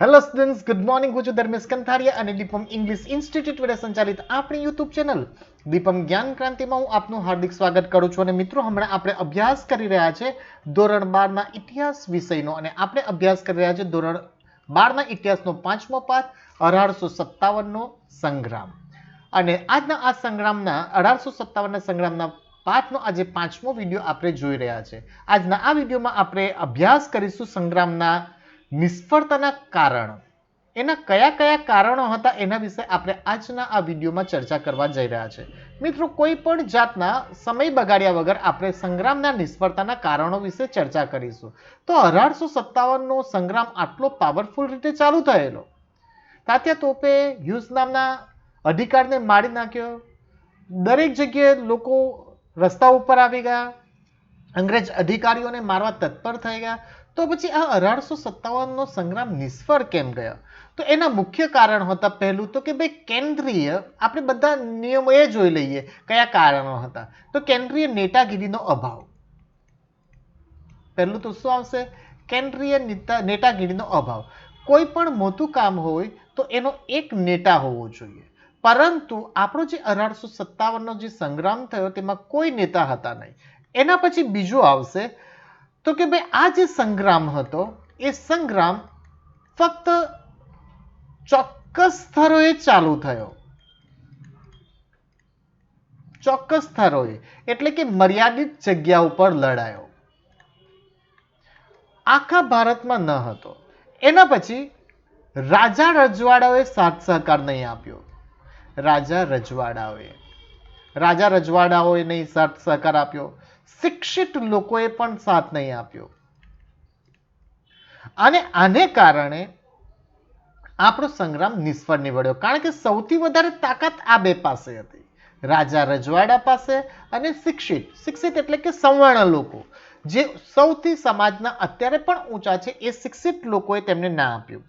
Hello students good morning હું છું ધર્મેશ કંથારિયા અને દીપમ ઇંગ્લિશ ઇન્સ્ટિટ્યૂટ વડે સંચાલિત આપણી યુટ્યુબ ચેનલ દીપમ જ્ઞાન ક્રાંતિમાં હું આપનું હાર્દિક સ્વાગત કરું છું અને મિત્રો, હમણાં આપણે અભ્યાસ કરી રહ્યા છે ધોરણ બારના ઇતિહાસ વિષયનો અને આપણે અભ્યાસ કરી રહ્યા છે ધોરણ બારના ઇતિહાસનો પાંચમો પાઠ, અઢારસો સત્તાવનનો સંગ્રામ. અને આજના આ સંગ્રામના, અઢારસો સત્તાવનના સંગ્રામના પાઠનો આજે પાંચમો વીડિયો આપણે જોઈ રહ્યા છે. આજના આ વિડીયોમાં આપણે અભ્યાસ કરીશું સંગ્રામના નિષ્ફળતાના કારણો. એના કયા કયા કારણો હતા એના વિશે આપણે આજના આ વિડીયોમાં ચર્ચા કરવા જઈ રહ્યા છે. મિત્રો, કોઈ પણ જાતના સમય બગાડ્યા વગર આપણે સંગ્રામના નિષ્ફળતાના કારણો વિશે ચર્ચા કરીશું. તો અઢારસો સત્તાવનનો સંગ્રામ આટલો પાવરફુલ રીતે ચાલુ થયેલો. તાત્યા તોપે યુઝ નામના અધિકારને મારી નાખ્યો. દરેક જગ્યાએ લોકો રસ્તા ઉપર આવી ગયા. અંગ્રેજ અધિકારીઓને મારવા તત્પર થઈ ગયા. તો પછી આ અઢારસો સત્તાવનનો સંગ્રામ નિષ્ફળ કેમ ગયો? તો એના મુખ્ય કારણ હતા પહેલું તો કે ભાઈ કેન્દ્રીય, આપણે બધા નિયમો એ જોઈ લઈએ કયા કારણો હતા. તો કેન્દ્રીય નેતાગીરીનો અભાવ. પહેલું તો શું આવશે? કેન્દ્રીય નેતાગીરીનો અભાવ. કોઈ પણ મોટું કામ હોય તો એનો એક નેતા હોવો જોઈએ. પરંતુ આપણો જે અઢારસો સત્તાવનનો જે સંગ્રામ થયો તેમાં કોઈ નેતા હતા નહીં. એના પછી બીજું આવશે તો કે ભાઈ, આ જે સંગ્રામ હતો, એ સંગ્રામ ફક્ત ચોક્કસ સ્થળોએ ચાલુ થયો. ચોક્કસ સ્થળોએ એટલે કે મર્યાદિત જગ્યા ઉપર લડાયો. આખા ભારતમાં ન હતો. એના પછી રાજા રજવાડાઓએ સાથ સહકાર નહીં આપ્યો. રાજા રજવાડાઓએ. રાજા રજવાડાઓએ નહીં સાથ સહકાર આપ્યો. શિક્ષિત લોકોએ પણ સાથ નહીં આપ્યો. અને આને કારણે આપણો સંગ્રામ નિષ્ફળ નીવડ્યો કારણ કે સૌથી વધારે તાકાત આ બે પાસે હતી. રાજા રજવાડા પાસે અને શિક્ષિત. શિક્ષિત એટલે કે સંવર્ણ લોકો. જે સૌથી સમાજના અત્યારે પણ ઊંચા છે એ શિક્ષિત લોકોએ તેમને ના આપ્યું.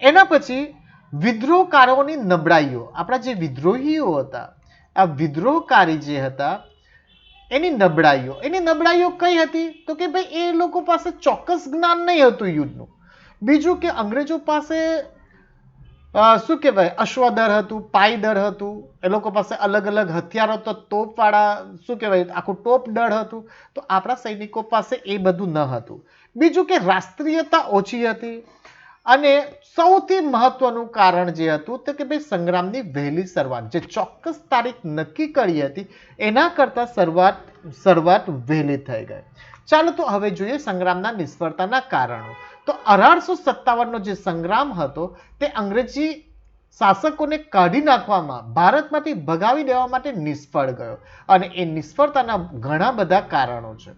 એના પછી વિદ્રોહકારોની નબળાઈઓ. આપણા જે વિદ્રોહીઓ હતા, આ વિદ્રોહકારી જે હતા એની નબળાઈઓ. એની નબળાઈઓ કઈ હતી? તો કે ભાઈ, એ લોકો પાસે ચોક્કસ જ્ઞાન નહીં હતું યુદ્ધનું. બીજું કે અંગ્રેજો પાસે શું કહેવાય? અશ્વદર હતું પાયદર હતું. એ લોકો પાસે અલગ અલગ હથિયારો તો તોપવાળા, શું કહેવાય? આખું ટોપ દળ હતું. તો આપણા સૈનિકો પાસે એ બધું ન હતું. બીજું કે રાષ્ટ્રીયતા ઓછી હતી. અને સૌથી મહત્વનું કારણ જે હતું તો કે ભાઈ સંગ્રામની વહેલી શરૂઆત, જે ચોક્કસ તારીખ નક્કી કરી હતી, એના કરતાં શરૂઆત શરૂઆત વહેલી થઈ ગઈ. ચાલો તો હવે જોઈએ સંગ્રામના નિષ્ફળતાના કારણો. તો અઢારસો સત્તાવનનો જે સંગ્રામ હતો, તે અંગ્રેજી શાસકોને કાઢી નાખવામાં, ભારતમાંથી ભગાવી દેવા માટે નિષ્ફળ ગયો. અને એ નિષ્ફળતાના ઘણા બધા કારણો છે.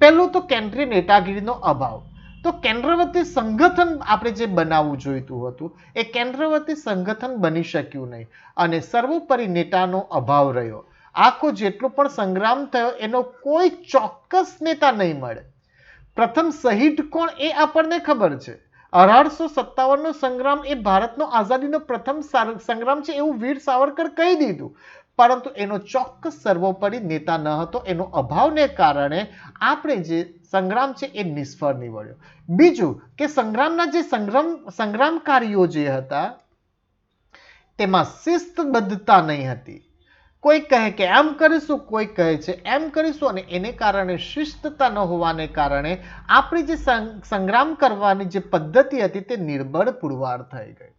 પહેલું તો કેન્દ્રીય નેતાગીરીનો અભાવ. તો કેન્દ્રવર્તી સંગઠન આપણે જે બનાવવું જોઈતું હતું, એ કેન્દ્રવર્તી સંગઠન બની શક્યું નહીં. અને સર્વોપરી નેતાનો અભાવ રહ્યો. આખો જેટલો પણ સંગ્રામ થયો, એનો કોઈ ચોક્કસ નેતા નહીં મળે. પ્રથમ શહીદ કોણ એ આપણને ખબર છે. અઢારસો સત્તાવનનો સંગ્રામ એ ભારતનો આઝાદીનો પ્રથમ સંગ્રામ છે એવું વીર સાવરકર કહી દીધું. પરંતુ એનો ચોક્કસ સર્વોપરી નેતા ન હતો. એનો અભાવને કારણે આપણે જે સંગ્રામ છે એ નિષ્ફળ નીવડ્યો. બીજું કે સંગ્રામના જે સંગ્રામ, સંગ્રામકારીઓ જે હતા, તેમાં શિસ્તબદ્ધતા નહીં હતી. કોઈ કહે કે એમ કરીશું, કોઈ કહે છે એમ કરીશું અને એને કારણે શિસ્તતા ન હોવાને કારણે આપણી જે સંગ્રામ કરવાની જે પદ્ધતિ હતી તે નિર્બળ પુરવાર થઈ ગઈ.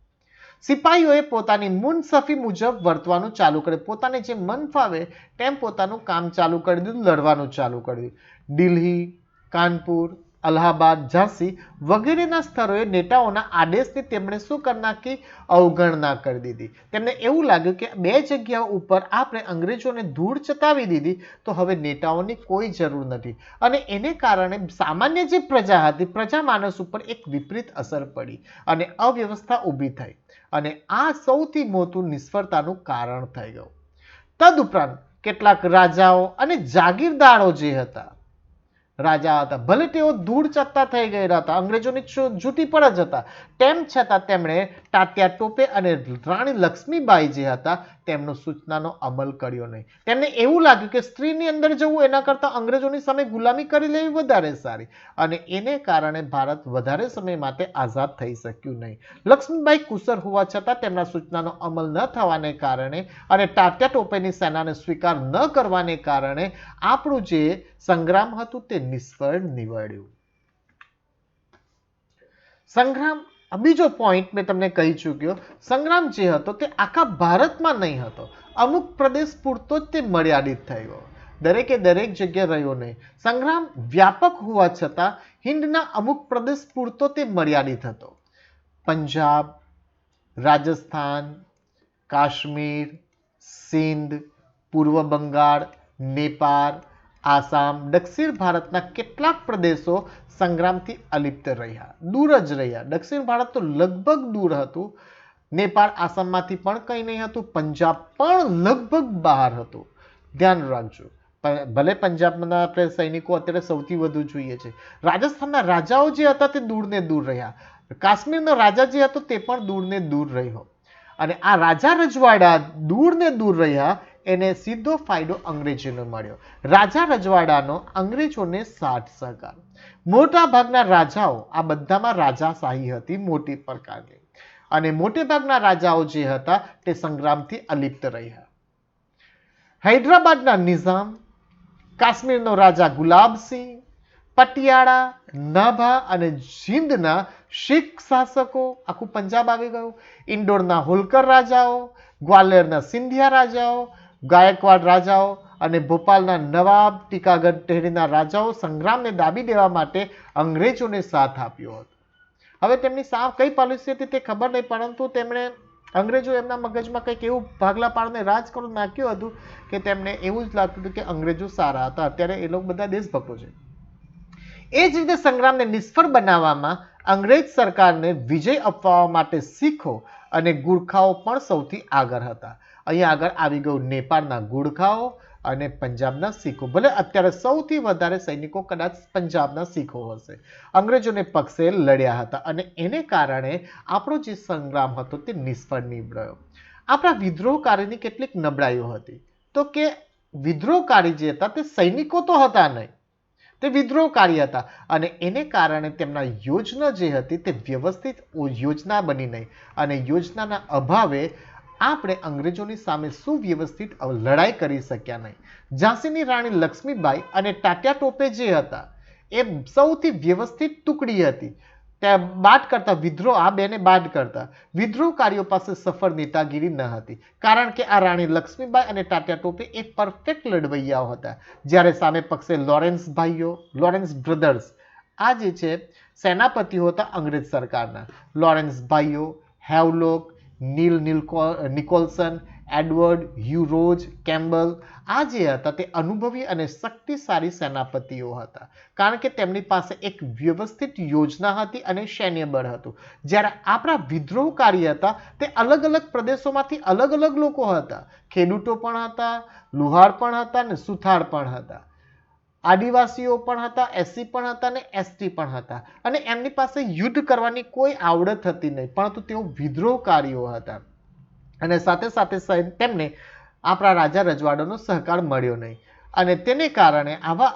સિપાહીઓએ પોતાની મુનસફી મુજબ વર્તવાનું ચાલુ કર્યું. પોતાને જે મન ફાવે તેમ પોતાનું કામ ચાલુ કરી દીધું, લડવાનું ચાલુ કરી દીધું. દિલ્હી, કાનપુર અલ્હાબાદ, ઝાંસી વગેરેના સ્થળોએ નેતાઓના આદેશની તેમણે શું કરી નાખી? અવગણના કરી દીધી. તેમને એવું લાગ્યું કે બે જગ્યાઓ ઉપર આપણે અંગ્રેજોને ધૂળ ચતાવી દીધી તો હવે નેતાઓની કોઈ જરૂર નથી. અને એને કારણે સામાન્ય જે પ્રજા હતી, પ્રજા માનસ ઉપર એક વિપરીત અસર પડી અને અવ્યવસ્થા ઊભી થઈ અને આ સૌથી મોટું નિષ્ફળતાનું કારણ થઈ ગયું. તદુપરાંત કેટલાક રાજાઓ અને જાગીરદારો જે હતા રાજા હતા. ભલે તેઓ ધૂળ ચત્તા થઈ ગયેલા હતા, અંગ્રેજોની જૂટી પર જ હતા. તેમ છતાં તેમણે તાત્યા ટોપે અને રાણી લક્ષ્મીબાઈ જે હતા, તેમનો સૂચનાનો અમલ કર્યો નહીં. તેમને એવું લાગ્યું કે સ્ત્રીની અંદર જવું એના કરતાં અંગ્રેજોની સામે ગુલામી કરી લેવી વધારે સારી અને એને કારણે ભારત વધારે સમય માટે આઝાદ થઈ શક્યું નહીં. લક્ષ્મીબાઈ કુશર હોવા છતાં તેમના સૂચનાનો અમલ ન થવાને કારણે અને તાત્યા ટોપેની સેનાને સ્વીકાર ન કરવાને કારણે આપણું જે સંગ્રામ હતું તે નિષ્ફળ નીવડ્યું. સંગ્રામ બીજો પોઈન્ટ મેં તમને કહી ચૂક્યો. સંગ્રામ જે હતો તે આખા ભારતમાં નહીં હતો. અમુક પ્રદેશ પૂરતો જ તે મર્યાદિત થયો દરેકે દરેક જગ્યાએ રહ્યો નહીં. સંગ્રામ વ્યાપક હોવા છતાં હિન્દના અમુક પ્રદેશ પૂરતો તે મર્યાદિત હતો. પંજાબ, રાજસ્થાન, કાશ્મીર, સિંધ, પૂર્વ બંગાળ, નેપાળ આસામ, દક્ષિણ ભારતના કેટલાક પ્રદેશો સંગ્રામથી અલિપ્ત રહ્યા, દૂર જ રહ્યા. દક્ષિણ ભારત તો લગભગ દૂર હતું. નેપાળ, આસામમાંથી પણ કંઈ નહીં હતું. પંજાબ પણ લગભગ બહાર હતું. ધ્યાન રાખજો. ભલે પંજાબના આપણે સૈનિકો અત્યારે સૌથી વધુ જોઈએ છે. રાજસ્થાનના રાજાઓ જે હતા તે દૂરને દૂર રહ્યા. કાશ્મીરનો રાજા જે હતો તે પણ દૂરને દૂર રહ્યો. અને આ રાજા રજવાડા દૂરને દૂર રહ્યા એને સીધો ફાયદો અંગ્રેજોને મળ્યો. રાજા રજવાડાનો અંગ્રેજોને સાથ સહકાર. મોટા ભાગના રાજાઓ, આ બધામાં રાજાશાહી હતી મોટી પ્રકારની અને મોટે ભાગના રાજાઓ જે હતા, તે સંગ્રામથી અલિપ્ત રહ્યા. હૈદરાબાદના નિઝામ, કાશ્મીરનો રાજા ગુલાબસિંહ, પટિયાળા, નાભા અને જીંદના શીખ શાસકો, આખું પંજાબ આવી ગયું. ઇન્દોરના હોલકર રાજાઓ, ગ્વાલિયરના સિંધિયા રાજાઓ ગાયકવાડ રાજાઓ અને ભોપાલના નવાબ ટીકાગઢ ટેહરીના રાજાઓ સંગ્રામને દાબી દેવા માટે અંગ્રેજોને સાથ આપ્યો હતો. હવે તેમની સાવ કઈ પોલિસી હતી તે ખબર નહીં, પરંતુ તેમણે અંગ્રેજો એમના મગજમાં કંઈક એવું ભાગલા પાડને રાજકારણ નાખ્યું હતું કે તેમને એવું જ લાગતું હતું કે અંગ્રેજો સારા હતા. અત્યારે એ લોકો બધા દેશભક્તો છે. એ જ રીતે સંગ્રામને નિષ્ફળ બનાવવામાં અંગ્રેજ સરકારને વિજય અપાવવા માટે શીખો અને ગુરખાઓ પણ સૌથી આગળ હતા. અહીંયા આગળ આવી ગયું નેપાળના ગુડખાઓ અને પંજાબના શીખો. ભલે અત્યારે સૌથી વધારે સૈનિકો કદાચ પંજાબના શીખો હશે. અંગ્રેજોને પક્ષે લડ્યા હતા અને એને કારણે આપણો જે સંગ્રામ હતો તે નિષ્ફળ નીવડ્યો. આપણા વિદ્રોહકારીની કેટલીક નબળાઈઓ હતી. તો કે વિદ્રોહકારી જે હતા તે સૈનિકો તો હતા નહીં. તે વિદ્રોહકારી હતા અને એને કારણે તેમના યોજના જે હતી તે વ્યવસ્થિત યોજના બની નહીં. અને યોજનાના અભાવે આપણે અંગ્રેજોની સામે સુવ્યવસ્થિત લડાઈ કરી શક્યા નહીં. ઝાંસીની રાણી લક્ષ્મીબાઈ અને ટાટ્યા ટોપે જે હતા, એ સૌથી વ્યવસ્થિત ટુકડી હતી. ત્યાં બાદ કરતા વિદ્રોહ આ બેને બાદ કરતા. વિદ્રોહકારીઓ પાસે સફળ નેતાગીરી ન હતી, કારણ કે આ રાણી લક્ષ્મીબાઈ અને ટાટ્યા ટોપે એ પરફેક્ટ લડવૈયાઓ હતા. જ્યારે સામે પક્ષે લોરેન્સ ભાઈઓ, લોરેન્સ બ્રધર્સ, આ જે છે, સેનાપતિઓ હતા અંગ્રેજ સરકારના. લોરેન્સ ભાઈઓ, હેવલોક નીલ નિકોલ્સન, એડવર્ડ હ્યુરોજ કેમ્બલ, આ જે હતા તે અનુભવી અને શક્તિશાળી સેનાપતિઓ હતા. કારણ કે તેમની પાસે એક વ્યવસ્થિત યોજના હતી અને સૈન્ય બળ હતું. જ્યારે આપણા વિદ્રોહકારી હતા, તે અલગ અલગ પ્રદેશોમાંથી અલગ અલગ લોકો હતા. ખેડૂતો પણ હતા, લુહાર પણ હતા અને સુથાર પણ હતા. આદિવાસીઓ પણ હતા, એસસી પણ હતા અને એસટી પણ હતા. અને એમની પાસે યુદ્ધ કરવાની કોઈ આવડત હતી નહીં, પરંતુ તેઓ વિદ્રોહકારીઓ હતા. અને સાથે સાથે તેમને આપણા રાજા રજવાડાનો સહકાર મળ્યો નહીં. અને તેને કારણે આવા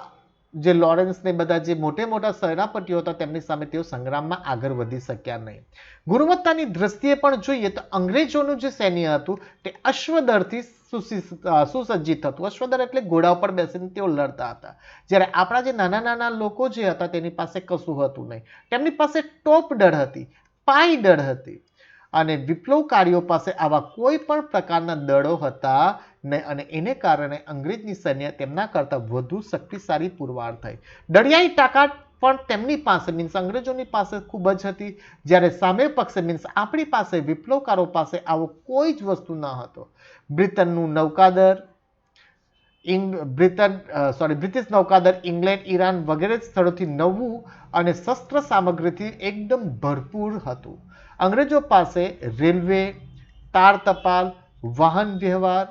જે લોરેન્સ ને બધા જે મોટે મોટા સેનાપતિઓ હતા, તેમની સામે તેઓ સંગ્રામમાં આગળ વધી શક્યા નહીં. ગુણવત્તાની દ્રષ્ટિએ પણ જોઈએ તો અંગ્રેજોનું જે સૈન્ય હતું, તે અશ્વદળથી સુસજ્જિત હતું અશ્વદળ એટલે ઘોડા ઉપર બેસીને તેઓ લડતા હતા. જ્યારે આપણા જે નાના નાના લોકો જે હતા તેની પાસે કશું હતું નહીં. તેમની પાસે ટોપ દળ હતી પાય દળ હતી. અને વિપ્લવકારીઓ પાસે આવા કોઈ પણ પ્રકારના દળો હતા નહીં અને એને કારણે અંગ્રેજની સૈન્ય તેમના કરતાં વધુ શક્તિશાળી પુરવાર થઈ. દરિયાઈ તાકાત પણ તેમની પાસે, મીન્સ અંગ્રેજોની પાસે ખૂબ જ હતી. જ્યારે સામે પક્ષે, મીન્સ આપણી પાસે વિપ્લવકારો પાસે આવો કોઈ જ વસ્તુ ન હતો. બ્રિટનનું નૌકાદર બ્રિટન સોરી બ્રિટિશ નૌકાદર ઇંગ્લેન્ડ, ઈરાન વગેરે સ્થળોથી નવું અને શસ્ત્ર સામગ્રીથી એકદમ ભરપૂર હતું. અંગ્રેજો પાસે રેલવે, તાર તપાલ વાહન વ્યવહાર,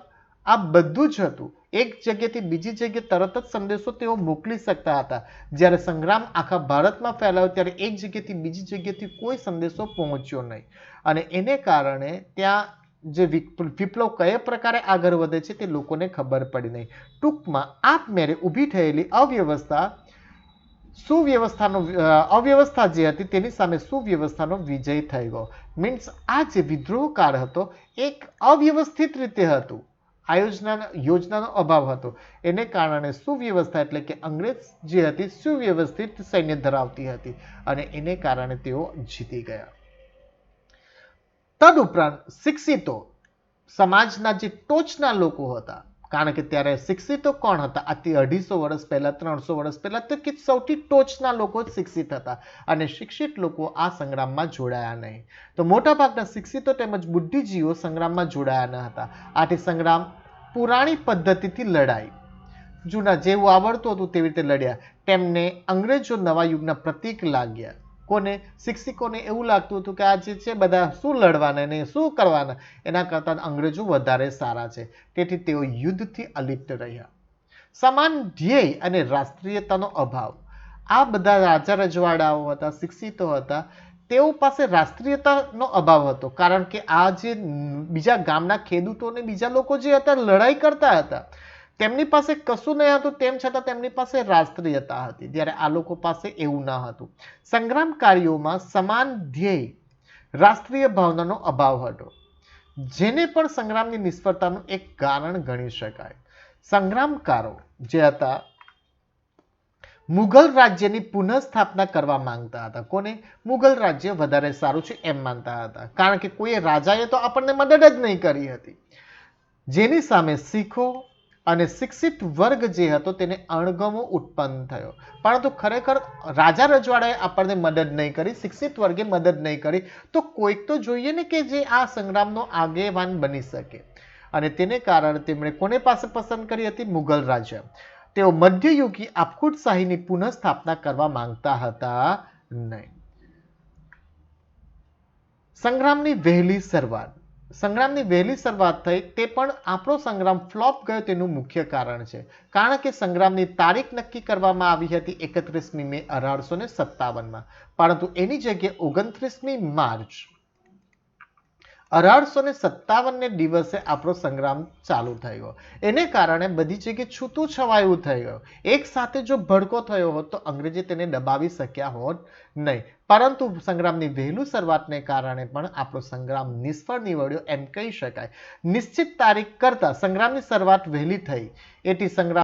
આ બધું જ હતું. એક જગ્યાએથી બીજી જગ્યાએ તરત જ સંદેશો તેઓ મોકલી શકતા હતા. જ્યારે સંગ્રામ આખા ભારતમાં ફેલાયો ત્યારે એક જગ્યાએથી બીજી જગ્યાએથી કોઈ સંદેશો પહોંચ્યો નહીં. અને એને કારણે ત્યાં જે વિપ- વિપ્લવ કયા પ્રકારે આગળ વધે છે તે લોકોને ખબર પડી નહીં. ટૂંકમાં આપમેળે ઊભી થયેલી અવ્યવસ્થા, સુવ્યવસ્થાનો અવ્યવસ્થા જે હતી તેની સામે સુવ્યવસ્થાનો વિજય થઈ ગયો મીન્સ આ જે વિદ્રોહ કાળ હતો, એક અવ્યવસ્થિત રીતે હતું. આયોજના યોજનાનો અભાવ હતો. એને કારણે સુવ્યવસ્થા એટલે કે અંગ્રેજ જે હતી સુવ્યવસ્થિત સૈન્ય ધરાવતી હતી અને એને કારણે તેઓ જીતી ગયા. તદુપરાંત શિક્ષિતો સમાજના જે ટોચના લોકો હતા, કારણ કે ત્યારે શિક્ષિતો કોણ હતા? આથી અઢીસો વર્ષ પહેલા, ત્રણસો વર્ષ પહેલા તો કે સૌથી ટોચના લોકો જ શિક્ષિત હતા અને શિક્ષિત લોકો આ સંગ્રામમાં જોડાયા નહીં. તો મોટાભાગના શિક્ષિતો તેમજ બુદ્ધિજીવીઓ સંગ્રામમાં જોડાયા ન હતા. આથી સંગ્રામ પુરાણી પદ્ધતિથી લડાઈ. જૂના જેવું આવડતું હતું તેવી રીતે લડ્યા. તેમને અંગ્રેજો નવા યુગના પ્રતીક લાગ્યા. કોને, શિક્ષકોને એવું લાગતું હતું કે આ જે છે બધા શું લડવાના ને શું કરવાના? એના કરતાં અંગ્રેજો વધારે સારા છે. તેથી તેઓ યુદ્ધથી અલિપ્ત રહ્યા. સમાન ધ્યેય અને રાષ્ટ્રીયતાનો અભાવ. આ બધા રાજા રજવાડાઓ હતા, શિક્ષિતો હતા, તેઓ પાસે રાષ્ટ્રીયતાનો અભાવ હતો. કારણ કે આ જે બીજા ગામના ખેડૂતો ને બીજા લોકો જે હતા, લડાઈ કરતા હતા તેમની પાસે કશું નહીં હતું, તેમ છતાં તેમની પાસે રાષ્ટ્રીયતા હતી, જ્યારે આ લોકો પાસે એવું ન હતું. સંગ્રામકારીઓમાં સમાન ધ્યેય, રાષ્ટ્રીય ભાવનાનો અભાવ હતો. જેને પણ સંગ્રામની નિષ્ફળતાનું એક કારણ ગણી શકાય. સંગ્રામકારો જે હતા, મુઘલ રાજ્યની પુનઃસ્થાપના કરવા માંગતા હતા. કોને? મુઘલ રાજ્ય વધારે સારું છે એમ માનતા હતા. કારણ કે કોઈએ રાજાએ તો આપણને મદદ જ નહીં કરી હતી. જેની સામે શીખો અને શિક્ષિત વર્ગ જે હતો તેને અણગમો ઉત્પન્ન થયો. પરંતુ ખરેખર રાજા રજવાડાએ આપણને મદદ નહીં કરી, શિક્ષિત વર્ગે મદદ નહીં કરી, તો કોઈક તો જોઈએ ને કે જે આ સંગ્રામનો આગેવાન બની શકે. અને તેને કારણે તેમણે કોને પાસે પસંદ કરી હતી? મુઘલ રાજ્ય તેઓ મધ્યયુગી આપખુટ શાહીની પુનઃસ્થાપના કરવા માંગતા હતા નહીં. સંગ્રામની વહેલી શરૂઆત. સંગ્રામની વહેલી શરૂઆત થઈ તે પણ આપણો સંગ્રામ ફ્લોપ ગયો તેનું મુખ્ય કારણ છે. કારણ કે સંગ્રામની તારીખ નક્કી કરવામાં આવી હતી એકત્રીસમી મે અઢારસો ને સત્તાવનમાં. પરંતુ એની જગ્યાએ ઓગણત્રીસમી માર્ચ અઢારસો ને સત્તાવનને દિવસે આપણો સંગ્રામ ચાલુ થયો એને કારણે બધી જગ્યાએ છૂતું છવાયું થઈ ગયું. એક સાથે જો ભડકો થયો હોત તો અંગ્રેજી તેને દબાવી શક્યા હોત નહીં. પરંતુ સંગ્રામની વહેલું શરૂઆતને કારણે પણ આપણો સંગ્રામ નિષ્ફળ નીવડ્યો એમ કહી શકાય. નિશ્ચિત તારીખ કરતા સંગ્રામની શરૂઆત વહેલી થઈ. એથી સંગ્રામ